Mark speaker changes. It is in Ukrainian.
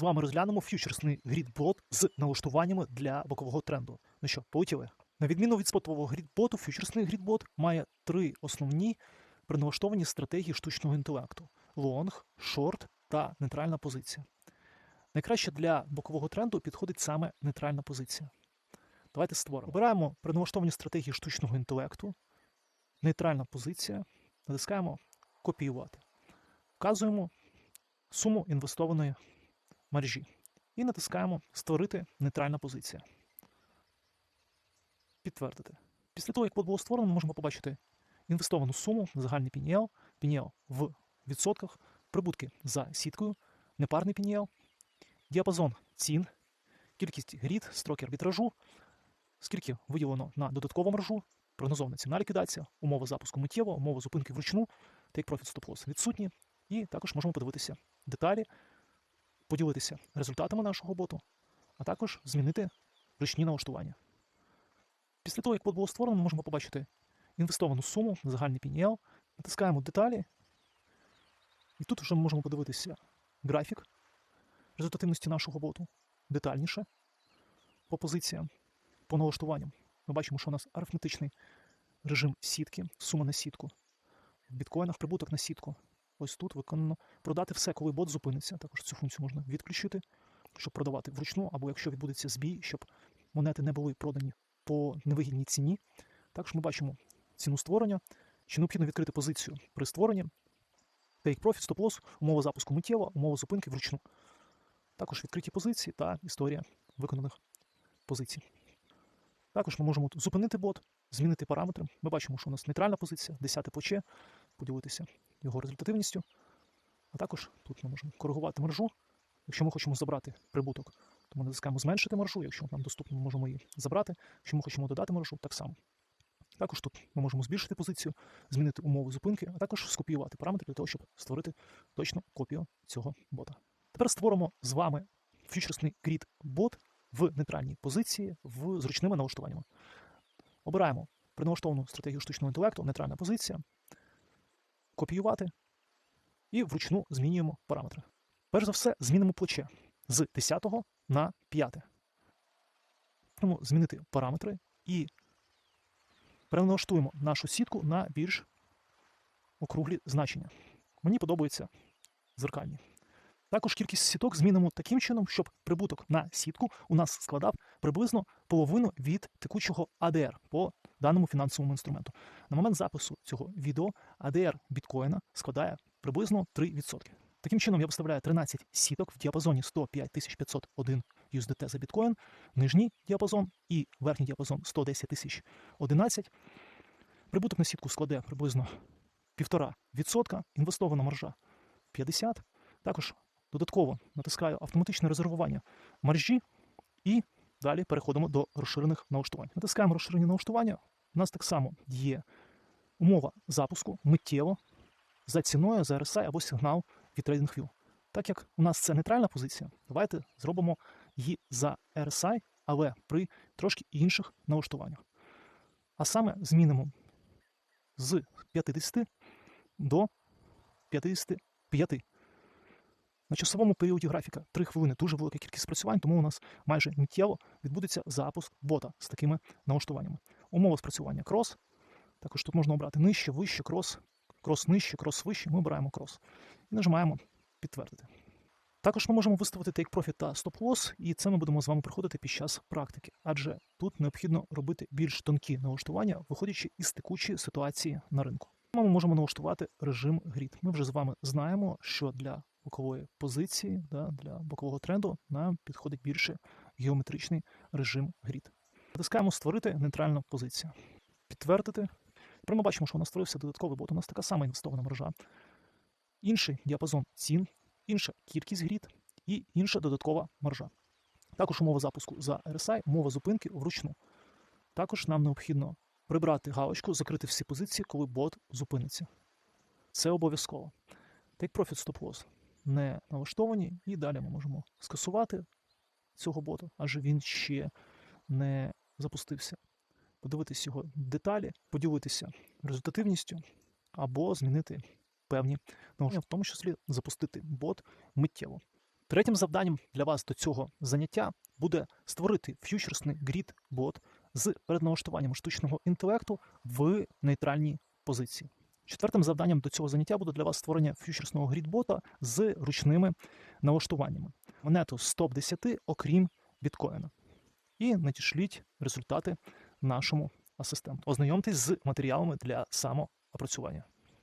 Speaker 1: З вами розглянемо фьючерсний грідбот з налаштуваннями для бокового тренду. Ну що, полетіли? На відміну від спотового грідботу, фьючерсний грідбот має три основні преналаштовані стратегії штучного інтелекту: лонг, шорт та нейтральна позиція. Найкраще для бокового тренду підходить саме нейтральна позиція. Давайте створимо. Обираємо преналаштовані стратегії штучного інтелекту, нейтральна позиція, натискаємо копіювати. Вказуємо суму інвестованої мережі. І натискаємо Створити нейтральна позиція. Підтвердити. Після того, як код було створено, ми можемо побачити інвестовану суму, загальний PNL, PNL в відсотках, прибутки за сіткою, непарний PNL, діапазон цін, кількість грід, строки арбітражу, скільки виділено на додаткову маржу, прогнозована ціна ліквідація, умови запуску миттєво, умови зупинки вручну, take profit stop loss відсутні. І також можемо подивитися деталі, поділитися результатами нашого боту, а також змінити ручні налаштування. Після того, як бот було створено, ми можемо побачити інвестовану суму, загальний PNL, натискаємо деталі, і тут вже ми можемо подивитися графік результативності нашого боту детальніше по позиціям, по налаштуванням. Ми бачимо, що у нас арифметичний режим сітки, сума на сітку. В біткоїнах прибуток на сітку. Ось тут виконано продати все, коли бот зупиниться. Також цю функцію можна відключити, щоб продавати вручну, або якщо відбудеться збій, щоб монети не були продані по невигідній ціні. Також ми бачимо ціну створення, чи необхідно відкрити позицію при створенні, take profit, stop loss, умова запуску миттєво, умова зупинки вручну. Також відкриті позиції та історія виконаних позицій. Також ми можемо зупинити бот, змінити параметри. Ми бачимо, що у нас нейтральна позиція, 10 плече, поділитися його результативністю. А також тут ми можемо коригувати маржу. Якщо ми хочемо забрати прибуток, то ми натискаємо зменшити маржу. Якщо нам доступно, ми можемо її забрати. Якщо ми хочемо додати маржу, так само. Також тут ми можемо збільшити позицію, змінити умови зупинки, а також скопіювати параметри для того, щоб створити точну копію цього бота. Тепер створимо з вами фьючерсний грід бот в нейтральній позиції в зручними налаштуваннями. Обираємо преналаштовану стратегію штучного інтелекту, нейтральна позиція, копіювати і вручну змінюємо параметри. Перш за все, змінимо плече з 10 на 5. Можемо змінити параметри і переналаштуємо нашу сітку на більш округлі значення. Мені подобаються зеркальні. Також кількість сіток змінимо таким чином, щоб прибуток на сітку у нас складав приблизно половину від текучого ADR по даному фінансовому інструменту. На момент запису цього відео ADR біткоїна складає приблизно 3%. Таким чином, я виставляю 13 сіток в діапазоні 105 501 USDT за біткоін, нижній діапазон і верхній діапазон 110 тисяч 11. Прибуток на сітку складе приблизно 1,5%, інвестована маржа 50%. Також додатково натискаю автоматичне резервування маржі і далі переходимо до розширених налаштувань. Натискаємо розширені налаштування. У нас так само є умова запуску миттєво за ціною за RSI або сигнал від TradingView. Так як у нас це нейтральна позиція, давайте зробимо її за RSI, але при трошки інших налаштуваннях. А саме змінимо з 50 до 55. На часовому періоді графіка 3 хвилини дуже велика кількість спрацювань, тому у нас майже миттєво відбудеться запуск бота з такими налаштуваннями. Умова спрацювання крос. Також тут можна обрати нижче, вище, крос, крос нижче, крос вище. Ми обираємо крос. І нажимаємо підтвердити. Також ми можемо виставити take profit та stop loss, і це ми будемо з вами проходити під час практики, адже тут необхідно робити більш тонкі налаштування, виходячи із текучої ситуації на ринку. Ми можемо налаштувати режим грід. Ми вже з вами знаємо, що для бокової позиції, да, для бокового тренду нам підходить більше геометричний режим грід. Натискаємо Створити нейтральну позицію. Підтвердити. Тепер ми бачимо, що у нас створився додатковий бот. У нас така сама інвестована мережа. Інший діапазон цін, інша кількість грід і інша додаткова маржа. Також умова запуску за RSI, умова зупинки вручну. Також нам необхідно прибрати галочку, закрити всі позиції, коли бот зупиниться. Це обов'язково. Take Profit Stop Loss не налаштовані, і далі ми можемо скасувати цього бота, адже він ще не запустився. Подивитись його деталі, поділитися результативністю або змінити певні налаштування, в тому числі запустити бот миттєво. Третім завданням для вас до цього заняття буде створити ф'ючерсний грід-бот з передналаштуванням штучного інтелекту в нейтральній позиції. Четвертим завданням до цього заняття буде для вас створення ф'ючерсного грідбота з ручними налаштуваннями. Монету з топ-10, окрім біткоїна. І надішліть результати нашому асистенту. Ознайомтесь з матеріалами для самоопрацювання.